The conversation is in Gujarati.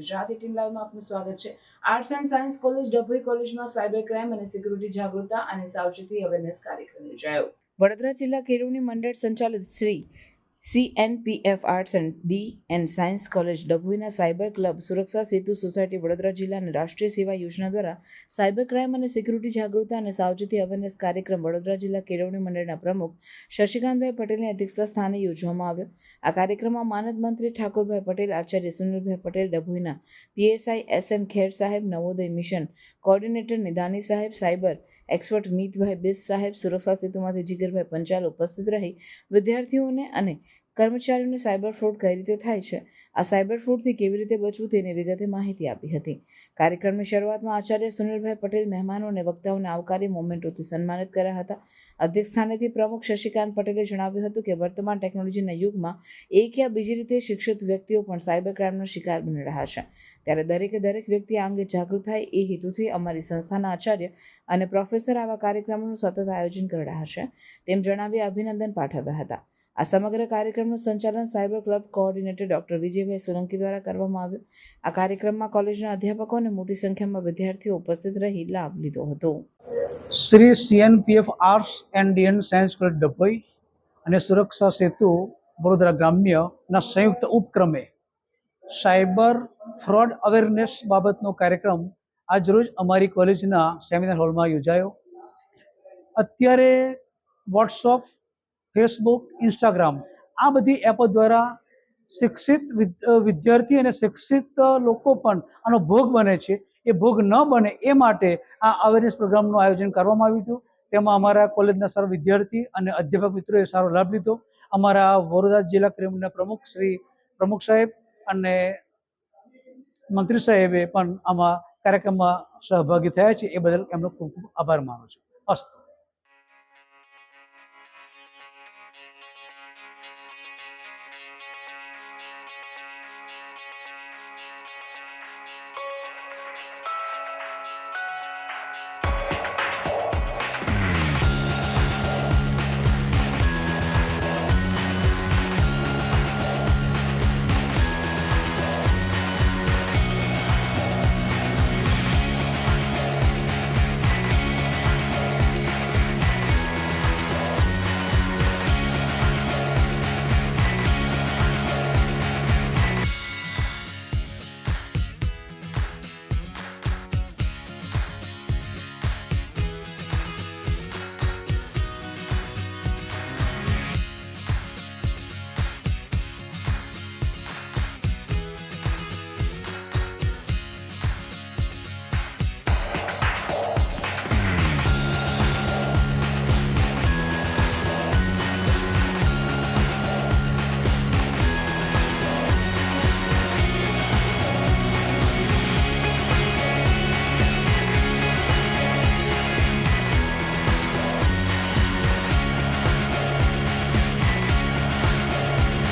ગુજરાતી ટીમ લાઈવમાં આપનું સ્વાગત છે. Arts and science college Dabhoi કોલેજમાં સાયબર ક્રાઇમ અને સિક્યુરિટી જાગૃતતા અને સાવચેતી અવેરનેસ કાર્યક્રમ યોજાયો. વડોદરા જિલ્લા કેળવણી મંડળ સંચાલિત Shri CNPF arts and D and science college ડભોઈના cyber club Suraksha Setu society, Vadodara જિલ્લા અને રાષ્ટ્રીય સેવા યોજના દ્વારા સાયબર ક્રાઇમ અને સિક્યુરિટી જાગૃતતા અને સાવચેતી અવેરનેસ કાર્યક્રમ વડોદરા જિલ્લા કેળવણી મંડળના પ્રમુખ શશિકાંતભાઈ પટેલની અધ્યક્ષતા સ્થાને યોજવામાં આવ્યો. આ કાર્યક્રમમાં માનદ મંત્રી ઠાકોરભાઈ પટેલ, આચાર્ય સુનિલભાઈ પટેલ ડભોઈના પીએસઆઈ એસ એમ ખેર સાહેબ, નવોદય મિશન કોઓર્ડિનેટર નિદાની સાહેબ, સાયબર એક્સપર્ટ મીતભાઈ બિસ સાહેબ સુરક્ષા સેતુમાંથી જીગરભાઈ પંચાલ ઉપસ્થિત રહી. વિદ્યાર્થીઓને અને કર્મચારીઓને સાયબર ફ્રોડ કઈ રીતે થાય છે? આ સાયબર ફ્રોડથી કેવી રીતે બચવું તેની વિગતે માહિતી આપી હતી. કાર્યક્રમની શરૂઆતમાં આચાર્ય સુનિલભાઈ પટેલ મહેમાનો અને વક્તાઓને આવકારી મોમેન્ટોથી સન્માનિત કર્યા હતા. અધ્યક્ષ સ્થાનેથી પ્રમુખ શશિકાંત પટેલે જણાવ્યું હતું કે વર્તમાન ટેકનોલોજીના યુગમાં એક યા બીજી રીતે શિક્ષિત વ્યક્તિઓ પણ સાયબર ક્રાઇમનો શિકાર બની રહ્યા છે. ત્યારે દરેકે દરેક વ્યક્તિ આ અંગે જાગૃત થાય એ હેતુથી અમારી સંસ્થાના આચાર્ય અને પ્રોફેસર આવા કાર્યક્રમોનું સતત આયોજન કરી રહ્યા છે. તેમ જણાવી અભિનંદન પાઠવ્યા હતા. આ સમગ્ર કાર્યક્રમનું સંચાલન cyber club coordinator doctor Vijaybhai Solanki દ્વારા કરવામાં આવ્યું. આ કાર્યક્રમમાં કોલેજના અધ્યાપકો અને મોટી સંખ્યામાં વિદ્યાર્થીઓ ઉપસ્થિત રહી લાભ લીધો હતો. Shri CNPF arts and DN science college Dabhoi અને સુરક્ષા સેતુ વડોદરા ગ્રામ્યના સંયુક્ત ઉપક્રમે સાયબર ફ્રોડ અવેરનેસ બાબતનો કાર્યક્રમ આજરોજ અમારી કોલેજના સેમિનાર હોલમાં યોજાયો. અત્યારે વોટ્સઅપ ફેસબુક ઇન્સ્ટાગ્રામ આ બધી એપો દ્વારા શિક્ષિત વિદ્યાર્થી અને શિક્ષિત લોકો પણ આનો ભોગ બને છે. એ ભોગ ન બને એ માટે આ અવેરનેસ પ્રોગ્રામનું આયોજન કરવામાં આવ્યું હતું. તેમાં અમારા કોલેજના સર્વ વિદ્યાર્થી અને અધ્યાપક મિત્રોએ સારો લાભ લીધો. અમારા વડોદરા જિલ્લા ક્રિમના પ્રમુખ શ્રી પ્રમુખ સાહેબ અને મંત્રી સાહેબે પણ આમાં કાર્યક્રમમાં સહભાગી થયા છે. એ બદલ એમનો ખૂબ ખૂબ આભાર માનું છું. અસ્તુ.